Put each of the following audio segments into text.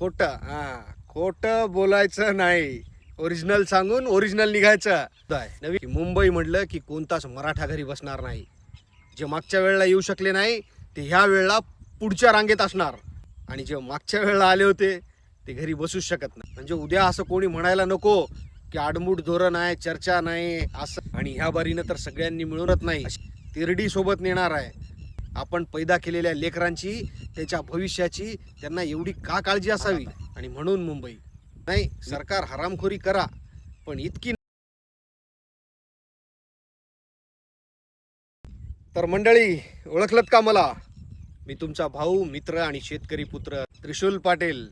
खोट हा. खोट बोलायचं नाही. ओरिजिनल सांगून ओरिजिनल निघायचं. आहे. नवीन मुंबई म्हटलं की कोणताच मराठा घरी बसणार नाही. जे मागच्या वेळेला येऊ शकले नाही ते ह्या वेळेला पुढच्या रांगेत असणार. आणि जे मागच्या वेळेला आले होते ते घरी बसूच शकत नाही. म्हणजे उद्या असं कोणी म्हणायला नको की आडमुठ धोरण आहे चर्चा नाही असं. आणि ह्या बारीनं तर सगळ्यांनी मिळूनच नाही. तिरडी सोबत नेणार आहे. आपण पैदा केलेल्या लेकरांची त्याच्या भविष्याची त्यांना एवढी का काळजी असावी? आणि म्हणून मुंबई. नाही सरकार हरामखोरी करा पण इतकी तर मंडळी ओळखलत का मला? मी तुमचा भाऊ मित्र आणि शेतकरी पुत्र त्रिशूल पाटील.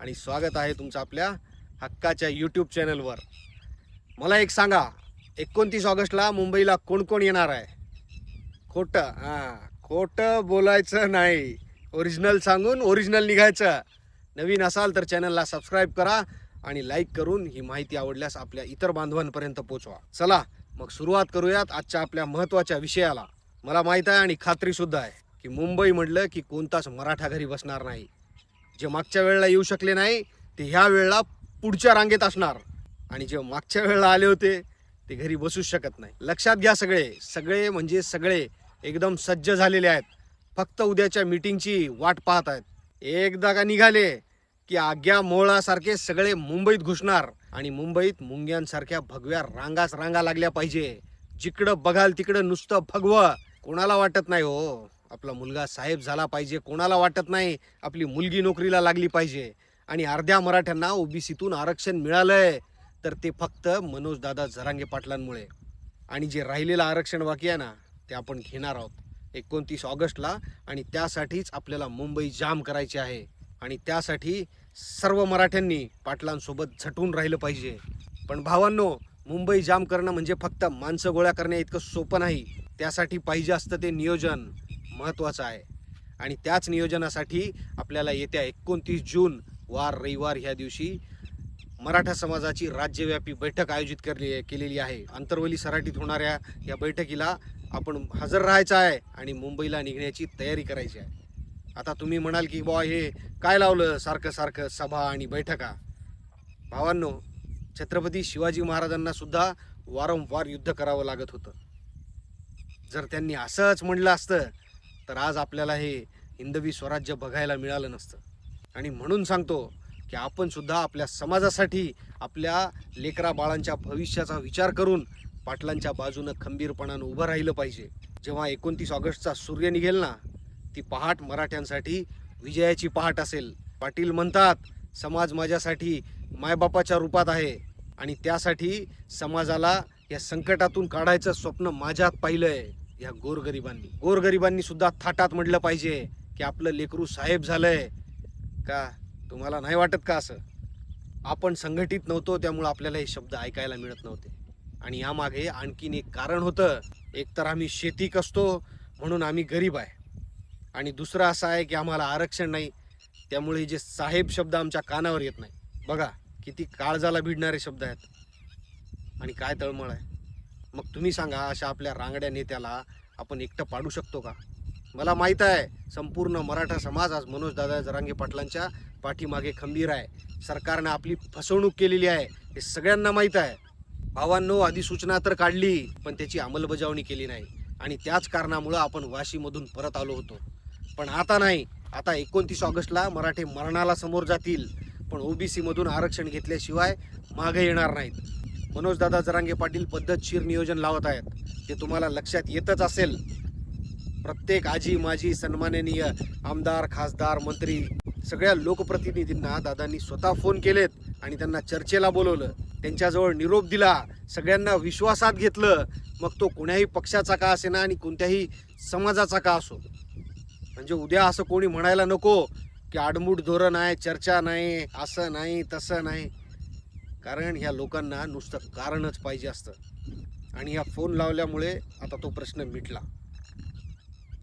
आणि स्वागत आहे तुमचं आपल्या हक्काच्या यूट्यूब चॅनलवर मला एक सांगा एकोणतीस ऑगस्टला मुंबईला कोण कोण येणार आहे? खोटं हां. खोटं बोलायचं नाही. ओरिजिनल सांगून ओरिजिनल निघायचं. नवीन असाल तर चॅनलला सबस्क्राईब करा आणि लाईक करून ही माहिती आवडल्यास आपल्या इतर बांधवांपर्यंत पोचवा. चला मग सुरुवात करूयात आजच्या आपल्या महत्त्वाच्या विषयाला. मला माहीत आहे आणि खात्रीसुद्धा आहे की मुंबई म्हटलं की कोणताच मराठा घरी बसणार नाही. जे मागच्या वेळेला येऊ शकले नाही ते ह्या वेळेला पुढच्या रांगेत असणार. आणि जे मागच्या वेळेला आले होते ते घरी बसूच शकत नाही. लक्षात घ्या सगळे. सगळे म्हणजे सगळे. एकदम सज्ज झालेले आहेत. फक्त उद्याच्या मीटिंगची वाट पाहत आहेत. एकदा का निघाले की आग्या मोळासारखे सगळे मुंबईत घुसणार आणि मुंबईत मुंग्यांसारख्या भगव्या रांगाच रांगा लागल्या पाहिजे. जिकडं बघाल तिकडं नुसतं भगवं. कोणाला वाटत नाही हो. आपला मुलगा साहेब झाला पाहिजे. कोणाला वाटत नाही आपली मुलगी नोकरीला लागली पाहिजे. आणि अर्ध्या मराठ्यांना ओबीसीतून आरक्षण मिळालंय. तर ते फक्त मनोजदादा जरांगे पाटलांमुळे. आणि जे राहिलेलं आरक्षण बाकी आहे ना ते आपण घेणार आहोत. एकोणतीस ऑगस्टला आणि त्यासाठीच आपल्याला मुंबई जाम करायची आहे. आणि त्यासाठी सर्व मराठ्यांनी पाटलांसोबत झटून राहिलं पाहिजे. पण भावांनो मुंबई जाम करणं म्हणजे फक्त माणसं गोळा करणे इतकं सोपं नाही. त्यासाठी पाहिजे असतं ते नियोजन. महत्त्वाचं आहे. आणि त्याच नियोजनासाठी आपल्याला येत्या एकोणतीस जून वार रविवार ह्या दिवशी मराठा समाजाची राज्यव्यापी बैठक आयोजित करली केलेली आहे. आंतरवली सराटीत होणाऱ्या या बैठकीला आपण हजर राहायचं आहे आणि मुंबईला निघण्याची तयारी करायची आहे. आता तुम्ही म्हणाल की बॉ हे काय लावलं? सारखं सारखं सभा आणि बैठका. भावांनो छत्रपती शिवाजी महाराजांना सुद्धा वारंवार युद्ध करावं लागत होतं. जर त्यांनी असंच म्हणलं असतं तर आज आपल्याला हे हिंदवी स्वराज्य बघायला मिळालं नसतं. आणि म्हणून सांगतो की आपण सुद्धा आपल्या समाजासाठी आपल्या लेकरा बाळांच्या भविष्याचा विचार करून पाटलांच्या बाजूनं खंबीरपणानं उभं राहिलं पाहिजे. जेव्हा एकोणतीस ऑगस्टचा सूर्य निघेल ना ती पहाट मराठ्यांसाठी विजयाची पहाट असेल. पाटील म्हणतात समाज माझ्यासाठी मायबापाच्या रूपात आहे आणि त्यासाठी समाजाला या संकटातून काढायचं स्वप्न माझ्यात पाहिलंय. या गोरगरिबांनी. गोरगरिबांनी सुद्धा थाटात म्हटलं पाहिजे की आपलं लेकरू साहेब झालंय. का तुम्हाला नाही वाटत का असं? आपण संघटित नव्हतो त्यामुळं आपल्याला हे शब्द ऐकायला मिळत नव्हते. आणि यामागे आणखीन एक कारण होतं. एक तर आम्ही शेती कसतो म्हणून आम्ही गरीब आहे. आणि दुसरं असं आहे की आम्हाला आरक्षण नाही. त्यामुळे जे साहेब शब्द आमच्या कानावर येत नाही. बघा किती काळजाला भिडणारे शब्द आहेत. आणि काय तळमळ आहे. मग तुम्ही सांगा अशा आपल्या रांगड्या नेत्याला आपण एकटं पाडू शकतो का? मला माहीत आहे संपूर्ण मराठा समाज आज मनोजदादा जरांगे पाटलांच्या पाठीमागे खंबीर आहे. सरकारनं आपली फसवणूक केलेली आहे. हे सगळ्यांना माहीत आहे. भावांनो अधिसूचना तर काढली पण त्याची अंमलबजावणी केली नाही. आणि त्याच कारणामुळं आपण वाशीमधून परत आलो होतो. पण आता नाही. आता एकोणतीस ऑगस्टला मराठे मरणाला समोर जातील. पण ओबीसीमधून आरक्षण घेतल्याशिवाय मागे येणार नाहीत. मनोजदादा जरांगे पाटील पद्धतशीर नियोजन लावत आहेत. ते तुम्हाला लक्षात येतच असेल. प्रत्येक आजी माजी सन्माननीय आमदार खासदार मंत्री सगळ्या लोकप्रतिनिधींना दादांनी स्वतः फोन केलेत आणि त्यांना चर्चेला बोलवलं. त्यांच्याजवळ निरोप दिला. सगळ्यांना विश्वासात घेतलं. मग तो कोण्याही पक्षाचा का असेना आणि कोणत्याही समाजाचा का असो? म्हणजे उद्या असं कोणी म्हणायला नको की आडमुठ धोरण आहे चर्चा नाही असं नाही तसं नाही. कारण ह्या लोकांना नुसतं कारणच पाहिजे असतं. आणि ह्या फोन लावल्यामुळे आता तो प्रश्न मिटला.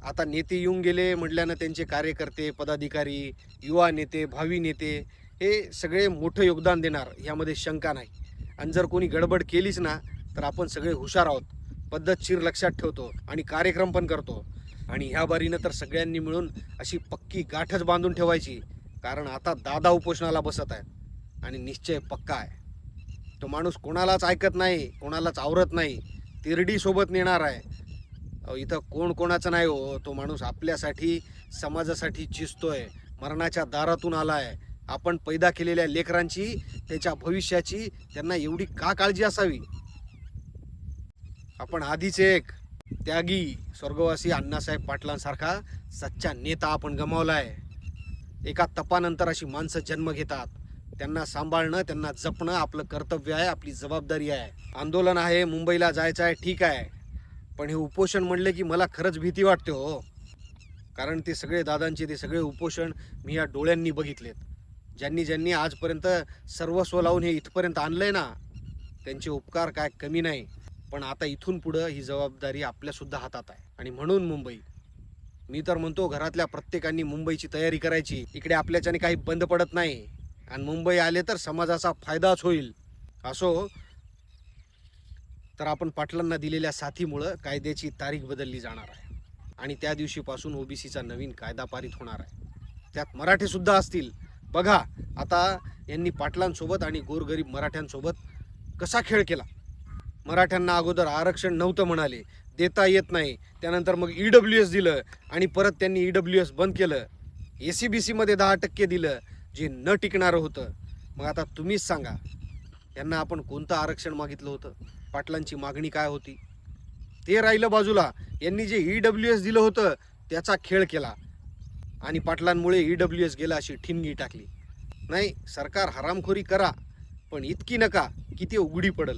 आता नेते येऊन गेले म्हटल्यानं त्यांचे कार्यकर्ते पदाधिकारी युवा नेते भावी नेते हे सगळे मोठं योगदान देणार. यामध्ये शंका नाही. आणि जर कोणी गडबड केलीच ना तर आपण सगळे हुशार आहोत पद्धतशीर लक्षात ठेवतो आणि कार्यक्रम पण करतो. आणि ह्या बारीनं तर सगळ्यांनी मिळून अशी पक्की गाठच बांधून ठेवायची कारण आता दादा उपोषणाला बसत आहेत आणि निश्चय पक्का आहे. तो माणूस कोणालाच ऐकत नाही कोणालाच आवरत नाही तिरडी सोबत नेणार आहे. इथं कोण कोणाचं नाही हो तो माणूस आपल्यासाठी समाजासाठी झिजतोय मरणाच्या दारातून आला आहे आपण पैदा केलेल्या लेकरांची त्याच्या भविष्याची त्यांना एवढी का काळजी असावी? आपण आधीच एक त्यागी स्वर्गवासी अण्णासाहेब पाटलांसारखा सच्चा नेता आपण गमावलाय. एका तपानंतर अशी माणसं जन्म घेतात. त्यांना सांभाळणं त्यांना जपणं आपलं कर्तव्य आहे आपली जबाबदारी आहे. आंदोलन आहे मुंबईला जायचं आहे ठीक आहे. पण हे उपोषण म्हणले की मला खरंच भीती वाटते हो. कारण ते सगळे दादांचे ते सगळे उपोषण मी या डोळ्यांनी बघितलेत. ज्यांनी ज्यांनी आजपर्यंत सर्वस्व लावून हे इथपर्यंत आणलंय ना त्यांचे उपकार काय कमी नाही. पण आता इथून पुढं ही जबाबदारी आपल्यासुद्धा हातात आहे. आणि म्हणून मुंबई मी तर म्हणतो घरातल्या प्रत्येकाने मुंबईची तयारी करायची. इकडे आपल्याच्याने काही बंद पडत नाही. आणि मुंबई आले तर समाजाचा फायदाच होईल. असो तर आपण पाटलांना दिलेल्या साथीमुळं कायद्याची तारीख बदलली जाणार आहे. आणि त्या दिवशीपासून ओबीसीचा नवीन कायदा पारित होणार आहे. त्यात मराठीसुद्धा असतील. बघा आता यांनी पाटलांसोबत आणि गोरगरीब मराठ्यांसोबत कसा खेळ केला? मराठ्यांना अगोदर आरक्षण नव्हतं म्हणाले देता येत नाही. त्यानंतर मग ई डब्ल्यू एस दिलं आणि परत त्यांनी ई डब्ल्यू एस बंद केलं. ए सी बी सीमध्ये दहा टक्के दिलं जे न टिकणारं होतं. मग आता तुम्हीच सांगा यांना आपण कोणतं आरक्षण मागितलं होतं? पाटलांची मागणी काय होती? ते राहिलं बाजूला. यांनी जे ई डब्ल्यू एस दिलं होतं त्याचा खेळ केला. आणि पाटलांमुळे ई डब्ल्यू एस गेला अशी ठिणगी टाकली. नाही सरकार हरामखोरी करा पण इतकी नका की ते उघडी पडल.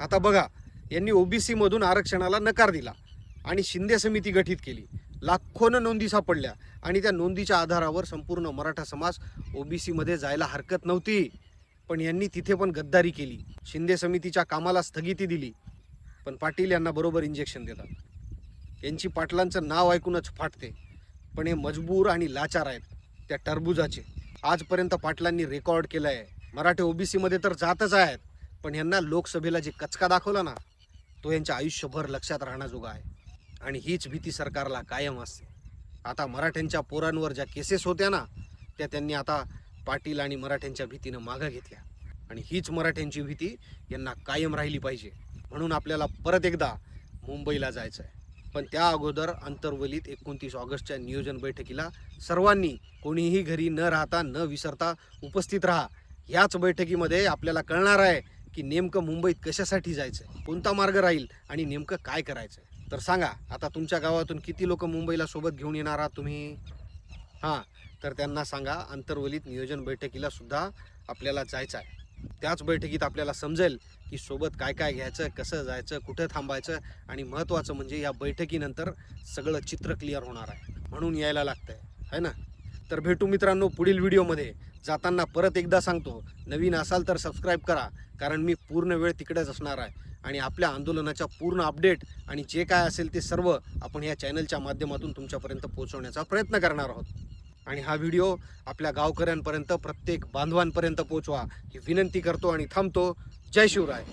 आता बघा यांनी ओबीसीमधून आरक्षणाला नकार दिला आणि शिंदे समिती गठीत केली. लाखोनं नोंदी सापडल्या आणि त्या नोंदीच्या आधारावर संपूर्ण मराठा समाज ओबीसीमध्ये जायला हरकत नव्हती. पण यांनी तिथे पण गद्दारी केली. शिंदे समितीच्या कामाला स्थगिती दिली. पण पाटील यांना बरोबर इंजेक्शन देतात. यांची पाटलांचं नाव ऐकूनच फाटते. पण हे मजबूर आणि लाचार आहेत. त्या टरबुजाचे. आजपर्यंत पाटलांनी रेकॉर्ड केलं आहे मराठी ओबीसीमध्ये तर जातच आहेत. पण यांना लोकसभेला जे कचका दाखवला ना तो यांच्या आयुष्यभर लक्षात राहण्याजोगा आहे. आणि हीच भीती सरकारला कायम असते. आता मराठ्यांच्या पोरांवर ज्या केसेस होत्या ना त्या त्यांनी आता पाटील आणि मराठ्यांच्या भीतीनं मागं घेतल्या. आणि हीच मराठ्यांची भीती यांना कायम राहिली पाहिजे. म्हणून आपल्याला परत एकदा मुंबईला जायचं आहे पण त्या अगोदर अंतर्वलीत एकोणतीस ऑगस्टच्या नियोजन बैठकीला सर्वांनी कोणीही घरी न राहता न विसरता उपस्थित राहा. याच बैठकीमध्ये आपल्याला कळणार आहे की नेमकं मुंबईत कशासाठी जायचं कोणता मार्ग राहील आणि नेमकं काय करायचं तर सांगा आता तुमच्या गावातून किती लोक मुंबईला सोबत घेऊन येणार आहात तुम्ही? हां तर त्यांना सांगा अंतर्वलीत नियोजन बैठकीला सुद्धा आपल्याला जायचं आहे त्याच बैठकीत आपल्याला समजेल की सोबत काय काय घ्यायचं कसं जायचं कुठं थांबायचं आणि महत्त्वाचं म्हणजे या बैठकीनंतर सगळं चित्र क्लिअर होणार आहे. म्हणून यायला लागतं आहे है ना? तर भेटू मित्रांनो पुढील व्हिडिओमध्ये. जाताना परत एकदा सांगतो नवीन असाल तर सबस्क्राईब करा कारण मी पूर्ण वेळ तिकडेच असणार आहे. आणि आपल्या आंदोलनाच्या पूर्ण अपडेट आणि जे काय असेल ते सर्व आपण या चॅनलच्या माध्यमातून तुमच्यापर्यंत पोहोचवण्याचा प्रयत्न करणार आहोत. आणि हा व्हिडिओ आपल्या गावकऱ्यांपर्यंत प्रत्येक बांधवांपर्यंत पोहोचवा. ही विनंती करतो आणि थांबतो. जय शिवराय.